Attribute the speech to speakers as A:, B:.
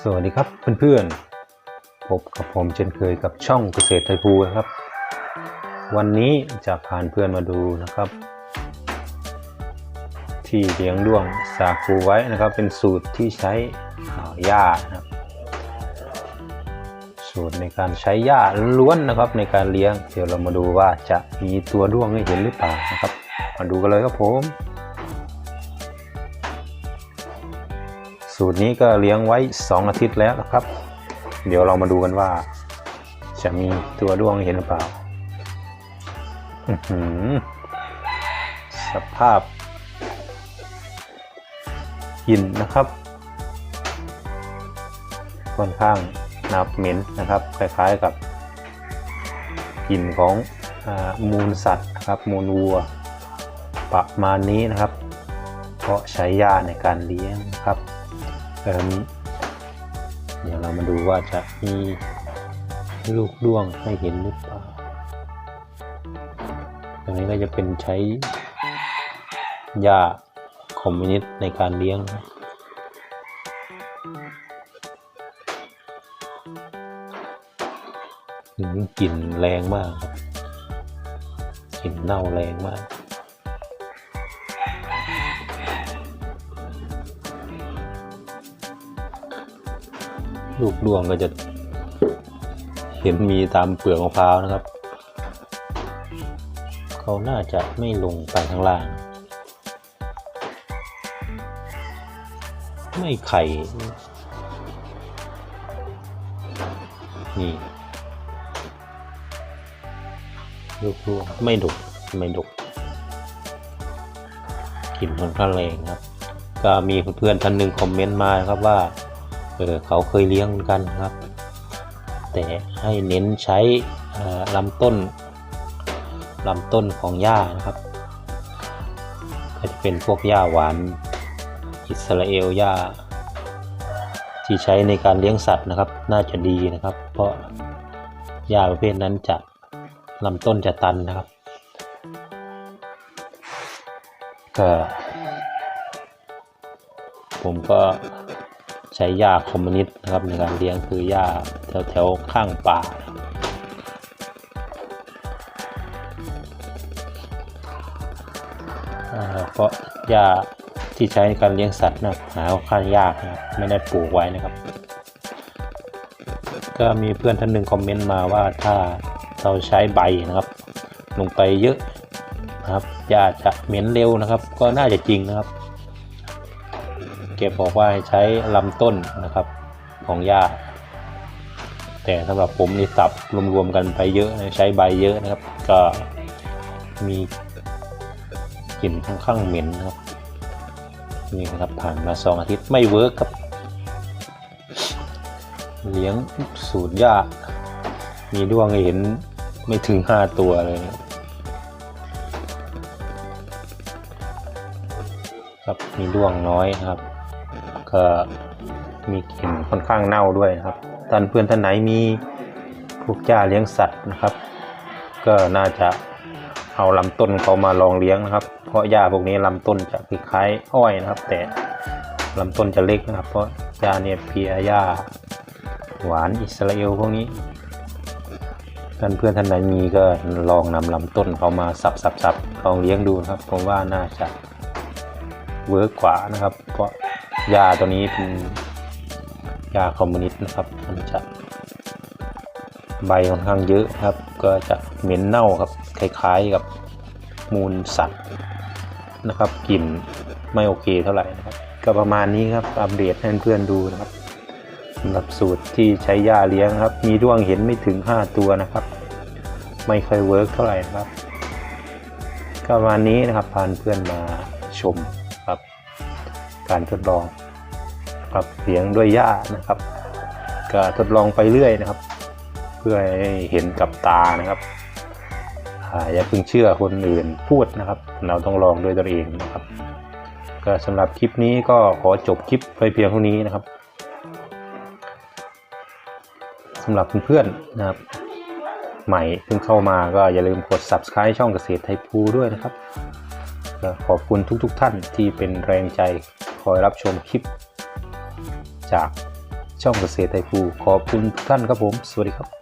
A: สวัสดีครับเพื่อนๆพบกับผมเช่นเคยกับช่องเกษตรไทยภูนะครับ วันนี้จะพาเพื่อนมาดูนะครับ ที่เลี้ยงด้วงสาคูไว้นะครับ เป็นสูตรที่ใช้หญ้านะครับ สูตรในการใช้หญ้าล้วนนะครับ ในการเลี้ยงเดี๋ยวเรามาดูว่าจะมีตัวด้วงให้เห็นหรือเปล่านะครับ มาดูกันเลยครับผม สูตรนี้ก็เลี้ยงไว้ 2 อาทิตย์แล้วนะครับ เดี๋ยวเรามาดูกันว่า จะมีตัวด้วงเห็นหรือเปล่าอื้อหือสภาพกินนะครับ ค่อนข้างนับเหม็นนะครับ คล้ายๆกับกลิ่นของอมูลสัตว์นะครับ มูลวัว ประมาณนี้นะครับ เพราะใช้ยาในการเลี้ยงครับ เอิ่มเดี๋ยวเรามาดูว่าจะมีลูกด้วงให้เห็นหรือเปล่าอันนี้ก็จะเป็นใช้ยาคอมมิวนิสต์ในการเลี้ยงนะกลิ่นแรงมากครับกลิ่นเน่าแรงมาก ลูกดวงก็จะ เห็นมีตามเปลือกมะพร้าวนะครับ เขาน่าจะไม่ลงไปข้างล่าง ไม่ไข่ นี่ ลูกดวงไม่ดกไม่ดกกลิ่นค่อนข้างแรงครับ ก็มีเพื่อนๆท่านหนึ่งคอมเมนต์มาครับว่า เออเขาเคยเลี้ยงเหมือนกันครับ แต่ให้เน้นใช้ลำต้นลำต้นของหญ้านะครับ ก็จะเป็นพวกหญ้าหวาน อิสราเอลหญ้า ที่ใช้ในการเลี้ยงสัตว์นะครับ น่าจะดีนะครับ เพราะหญ้าประเภทนั้นจะลำต้นจะตันนะครับก็ผมก็ ใช้หญ้าคอมมิวนิสต์นะครับในการเลี้ยงคือหญ้าแถวแถวๆข้างป่านะครับอ่า เพราะหญ้าที่ใช้ในการเลี้ยงสัตว์นะหาค่อนข้างยากนะครับไม่ได้ปลูกไว้นะครับ ก็มีเพื่อนท่านหนึ่งคอมเมนต์มาว่าถ้าเราใช้ใบนะครับ ลงไปเยอะนะครับหญ้าจะเหม็นเร็วนะครับ ก็น่าจะจริงนะครับ เก็บบอกว่าให้ใช้ลำต้นนะครับของหญ้า แต่สำหรับผมนี่สับรวมๆกันไปเยอะใช้ใบเยอะนะครับ ก็มีกลิ่นค่อนข้างเหม็นนะครับนี่นะครับผ่านมาสองอาทิตย์ไม่เวิร์กครับ เลี้ยงสูตรหญ้ามีด้วงเห็นไม่ถึงห้าตัวเลยครับครับมีด้วงน้อยนะครับ ก็มีกลิ่นค่อนข้างเน่าด้วยนะครับท่านเพื่อนท่านไหนมีพวกหญ้าเลี้ยงสัตว์นะครับ ก็น่าจะเอาลำต้นเขามาลองเลี้ยงนะครับ เพราะหญ้าพวกนี้ลำต้นจะคล้ายอ้อยนะครับ แต่ลำต้นจะเล็กนะครับ เพราะหญ้าเนี่ยเพียหญ้าหวานอิสราเอลพวกนี้ท่านเพื่อนท่านไหนมีก็ลองนำลำต้นเขามาสับๆๆลองเลี้ยงดูนะครับผมว่าน่าจะเวิร์กกว่านะครับ เพราะ ยาตัวนี้เป็นยาคอมมิวนิสต์นะครับ มันจะใบค่อนข้างเยอะครับ ก็จะเหม็นเน่าครับ คล้ายๆกับมูลสัตว์นะครับ กลิ่นไม่โอเคเท่าไหร่นะครับ ก็ประมาณนี้ครับ อัปเดตให้เพื่อนดูนะครับสำหรับสูตรที่ใช้ยาเลี้ยงครับ มีด้วงเห็นไม่ถึง 5 ตัวนะครับ ไม่ค่อยเวิร์กเท่าไหร่นะครับ ก็ประมาณนี้นะครับพาเพื่อนมาชม การทดลองครับเลี้ยงด้วยหญ้านะครับ ก็ทดลองไปเรื่อยนะครับ เพื่อให้เห็นกับตานะครับอย่าเพิ่งเชื่อคนอื่นพูดนะครับ เราต้องลองด้วยตัวเองนะครับ ก็สำหรับคลิปนี้ก็ขอจบคลิปไปเพียงเท่านี้นะครับสำหรับเพื่อนๆนะครับ ใหม่เพิ่งเข้ามาก็อย่าลืมกด subscribe ช่องเกษตรไทยภูด้วยนะครับ ขอบคุณทุกๆทท่านที่เป็นแรงใจคอยรับชมคลิป จากช่องเกษตรไทยภูขอบคุณทุกท่านครับผม สวัสดีครับ